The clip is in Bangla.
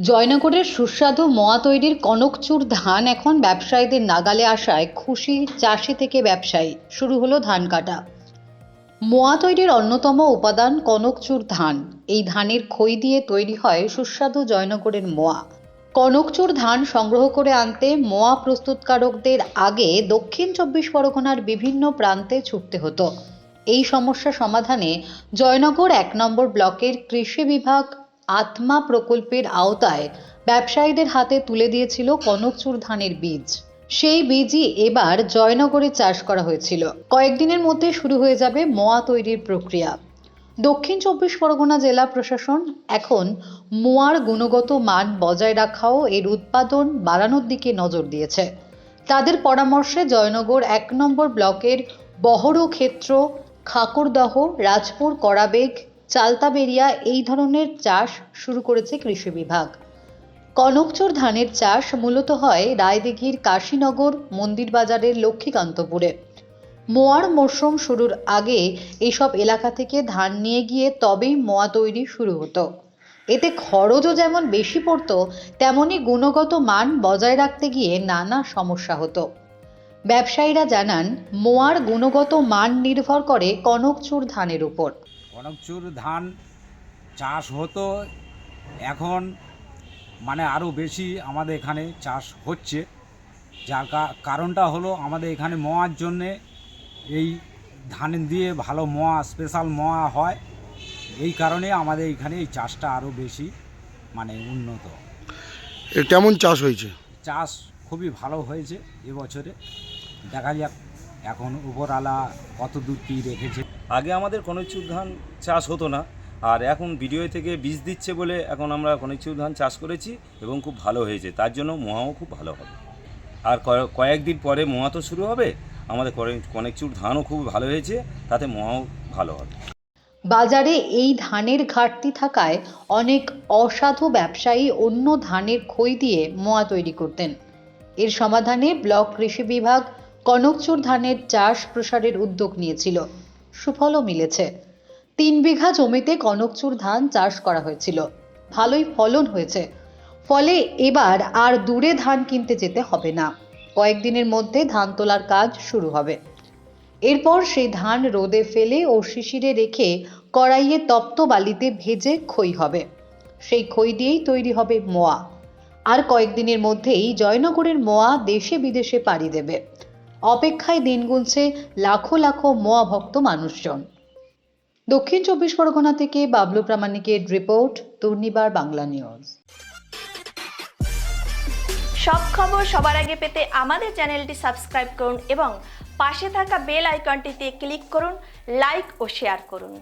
জয়নগরের সুস্বাদু মোয়া তৈরির কনকচুর ধান এখন ব্যবসায়ীদের নাগালে আসায় খুশি চাষি থেকে ব্যবসায়ী। শুরু হলো ধান কাটা। মোয়া তৈরির অন্যতম উপাদান কনকচুর ধান। এই ধানের খই দিয়ে তৈরি হয় সুস্বাদু জয়নগরের মোয়া। কনকচুর ধান সংগ্রহ করে আনতে মোয়া প্রস্তুতকারকদের আগে দক্ষিণ চব্বিশ পরগনার বিভিন্ন প্রান্তে ছুটতে হতো। এই সমস্যা সমাধানে জয়নগর এক নম্বর ব্লকের কৃষি বিভাগ আত্মা প্রকল্পের আওতায় ব্যবসায়ীদের হাতে তুলে দিয়েছিল কনকচুর ধানের বীজ। সেই বীজই এবার জয়নগরে চাষ করা হয়েছিল। কয়েকদিনের মধ্যে শুরু হয়ে যাবে মোয়া তৈরির প্রক্রিয়া। দক্ষিণ চব্বিশ পরগনা জেলা প্রশাসন এখন মোয়ার গুণগত মান বজায় রাখাও এর উৎপাদন বাড়ানোর দিকে নজর দিয়েছে। তাদের পরামর্শে জয়নগর এক নম্বর ব্লকের বহরু ক্ষেত্র খাকুরদহ, রাজপুর করাবেগ চালতাবেরিয়া এই ধরনের চাষ শুরু করেছে কৃষি বিভাগ। কনকচুর ধানের চাষ মূলত হয় রায়দিঘির কাশীনগর মন্দির বাজারের লক্ষ্মীকান্তপুরে। মোয়ার মরশুম শুরুর আগে এইসব এলাকা থেকে ধান নিয়ে গিয়ে তবেই মোয়া তৈরি শুরু হতো। এতে খরচও যেমন বেশি পড়তো তেমনই গুণগত মান বজায় রাখতে গিয়ে নানা সমস্যা হতো। ব্যবসায়ীরা জানান, মোয়ার গুণগত মান নির্ভর করে কনকচুর ধানের উপর। কনকচুর ধান চাষ হতো। এখন মানে আরও বেশি আমাদের এখানে চাষ হচ্ছে। যার কারণটা হলো আমাদের এখানে মোয়ার জন্যে এই ধান দিয়ে ভালো মোয়া স্পেশাল মোয়া হয়। এই কারণে আমাদের এখানে এই চাষটা আরও বেশি মানে উন্নত। কেমন চাষ হয়েছে? চাষ খুবই ভালো হয়েছে এবছরে দেখা যাক এখন উপরওয়ালা কত দূর কী রেখেছে? আগে আমাদের কনকচুর ধান চাষ হতো না আর এখন ভিডিও থেকে বীজ দিচ্ছে বলে এখন আমরা কনকচুর ধান চাষ করেছি এবং খুব ভালো হয়েছে তার জন্য মোয়াও খুব ভালো হবে। আর কয়- কয়েকদিন পরে মোয়া তো শুরু হবে আমাদের করে- কনকচুর ধানও খুব ভালো হয়েছে তাতে মোয়াও ভালো হবে। বাজারে এই ধানের ঘাটতি থাকায় অনেক অসাধু ব্যবসায়ী অন্য ধানের খই দিয়ে মোয়া তৈরি করতেন। এর সমাধানে ব্লক কৃষি বিভাগ কনকচুর ধানের চাষ প্রসারের উদ্যোগ নিয়েছিল। সুফলও মিলেছে। তিন বিঘা জমিতে কনকচুর ধান চাষ করা হয়েছিল। ভালোই ফলন হয়েছে। ফলে এবার আর দূরে ধান কিনতে যেতে হবে না। কয়েকদিনের মধ্যে ধান তোলার কাজ শুরু হবে। এরপর সেই ধান রোদে ফেলে ও শিশিরে রেখে কড়াইয়ে তপ্ত বালিতে ভেজে খই হবে। সেই খই দিয়েই তৈরি হবে মোয়া। আর কয়েকদিনের মধ্যেই জয়নগরের মোয়া দেশে বিদেশে পাড়ি দেবে। অপেক্ষায় দিন গুনছে লাখো লাখো মহাভক্ত ভক্ত মানুষজন। দক্ষিণ চব্বিশ পরগনা থেকে বাবলু প্রামাণিকের রিপোর্ট, দুর্নিবার বাংলা নিউজ। সব খবর সবার আগে পেতে আমাদের চ্যানেলটি সাবস্ক্রাইব করুন এবং পাশে থাকা বেল আইকনটিতে ক্লিক করুন, লাইক ও শেয়ার করুন।